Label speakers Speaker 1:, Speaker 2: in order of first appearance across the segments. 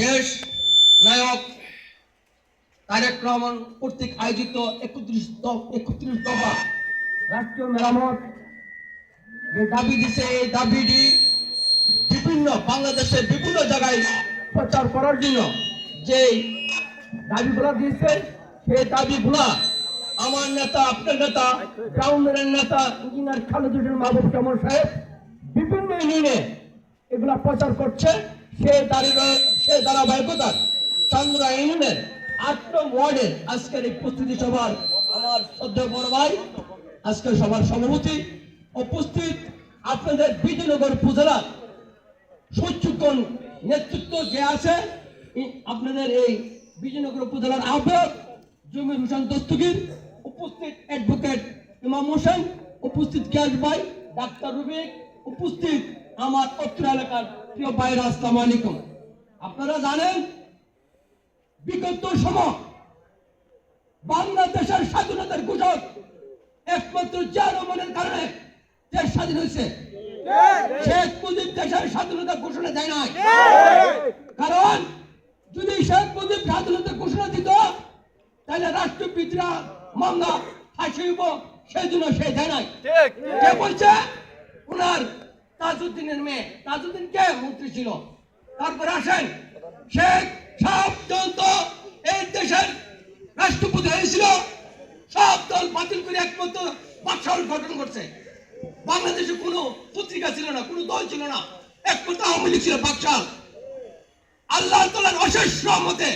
Speaker 1: দেশ নায়ক তারেক রহমান কর্তৃক আয়োজিত একত্রিশ একত্রিশ দফা রাষ্ট্রীয় মেরামত। যে দাবি দিছে, এই দাবিটি বিভিন্ন বাংলাদেশের বিভিন্ন জায়গায় প্রচার করার জন্য যে দাবিগুলো দিয়েছে, সেই দাবিগুলা আমার নেতা, আপনার নেতা ব্রাউনের নেতা, ইঞ্জিনিয়ার খালেদুর মাহবুব কামর সাহেব, বিভিন্ন ইউনিয়নে এগুলা প্রচার করছে। সে দাঁড়িয়ে ইউনিয়নের ওয়ার্ডের আজকের এই প্রস্তুতি সভার আমার শ্রদ্ধেয় বড় ভাই সভার সভাপতি উপস্থিত আপনাদের বিজয়নগর উপজেলার নেতৃত্ব যে আছে আপনাদের এই বিজয়নগর উপজেলার আহ্বায়ক জমির হোসেন দস্তগীর, উপস্থিত অ্যাডভোকেট ইমাম হোসেন, উপস্থিত গ্যাস ভাই, ডাক্তার রুবিক উপস্থিত আমার অত্র এলাকার প্রিয় ভাইরা, আসসালামু আলাইকুম। আপনারা জানেন বিগত সময় বাংলাদেশের স্বাধীনতার ঘোষক একমাত্র জিয়া রহমানের কারণে দেশ স্বাধীন হয়েছে। শেখ মুজিব দেশের স্বাধীনতা ঘোষণা দেয় নাই। কারণ যদি শেখ মুজিব স্বাধীনতা ঘোষণা দিত তাহলে রাষ্ট্রপিতরা মামলা ফাঁসি হইব সেই জন্য সে দেয় নাই। কে বলছে? ওনার তাজউদ্দিনের মেয়ে। তাজউদ্দিন কে? মন্ত্রী ছিল। তারপরে আসেন শেখ সাহেব যত এই দেশের রাষ্ট্রপতি হয়েছিল। সব দল বাতিল করে একমাত্র বাদশাহ গঠন করছে। বাংলাদেশে কোনো পত্রিকা ছিল না, কোনো দল ছিল না। একমাত্র আওয়ামী লীগ ছিল বাদশাহ। আল্লাহ তালার অশেষ রহমতে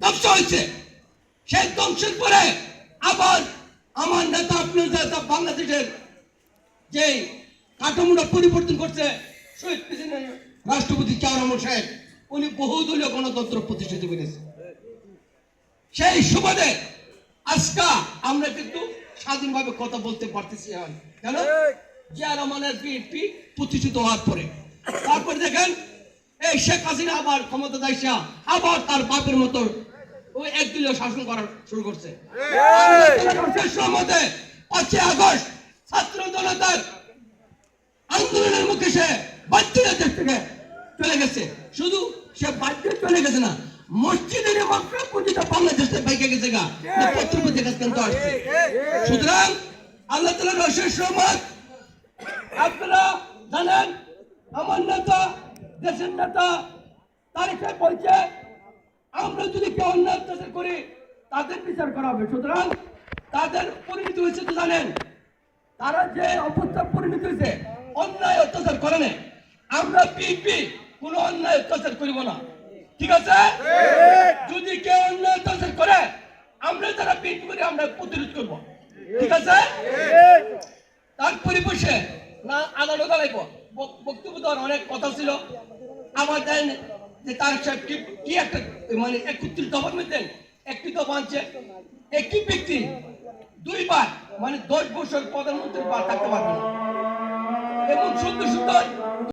Speaker 1: ধ্বংস হয়েছে। সেই ধ্বংসের পরে আবার আমার নেতা, আপনার নেতা বাংলাদেশের যে কাঠামোটা পরিবর্তন করছে, শহীদ প্রেসিডেন্ট রাষ্ট্রপতি জিয়া রহমান সাহেব উনি বহুদলীয় গণতন্ত্র প্রতিষ্ঠিত করেছে। সেই সুবাদে আজকা আমরা কিন্তু স্বাধীনভাবে কথা বলতে পারতেছি এখন। কেন? জিয়া রহমানের বিএনপি প্রতিষ্ঠিত হওয়ার পরে। তারপরে দেখেন এই শেখ হাসিনা আবার ক্ষমতা দায়সা আবার তার বাপের মতো ওই একদলীয় শাসন করা শুরু করছে। মতে পাঁচই আগস্ট ছাত্র জনতার আন্দোলনের মুখে থেকে চলে গেছে। শুধু সে বাচ্চা চলে গেছে না মসজিদের মাত্র বাংলাদেশে বাইকে গেছে গা। পত্রপতি কাছে কিন্তু আসছে। সুতরাং আল্লাহ তালার অশেষ রহমত। আপনারা জানেন আমার নেতা দেশের নেতা তারিখে বলছে আমরা যদি কেউ অন্যায় অত্যাচার করি তাদের বিচার করা হবে। সুতরাং তাদের পরিণতি হয়েছে তো জানেন তারা যে অবস্থা পরিণত হয়েছে অন্যায় অত্যাচার করে না আমরা পিপি কোন অন্যায় অত্যাচার করিব না। ঠিক আছে? যদি কেউ অন্যায় অত্যাচার করে আমরা যারা পিপি করি আমরা প্রতিরোধ করব। ঠিক আছে? তার পরিবেশে না আদালত আলাইব বক্তব্য দেওয়ার অনেক কথা ছিল। আমার দেন যে তার সাহেব কি একটা মানে একত্রিশ দফার মধ্যে একটি দফা আনছে। একটি ব্যক্তি দুইবার মানে দশ বছর প্রধানমন্ত্রীর বার থাকতে পারবে না। এবং সুন্দর সুন্দর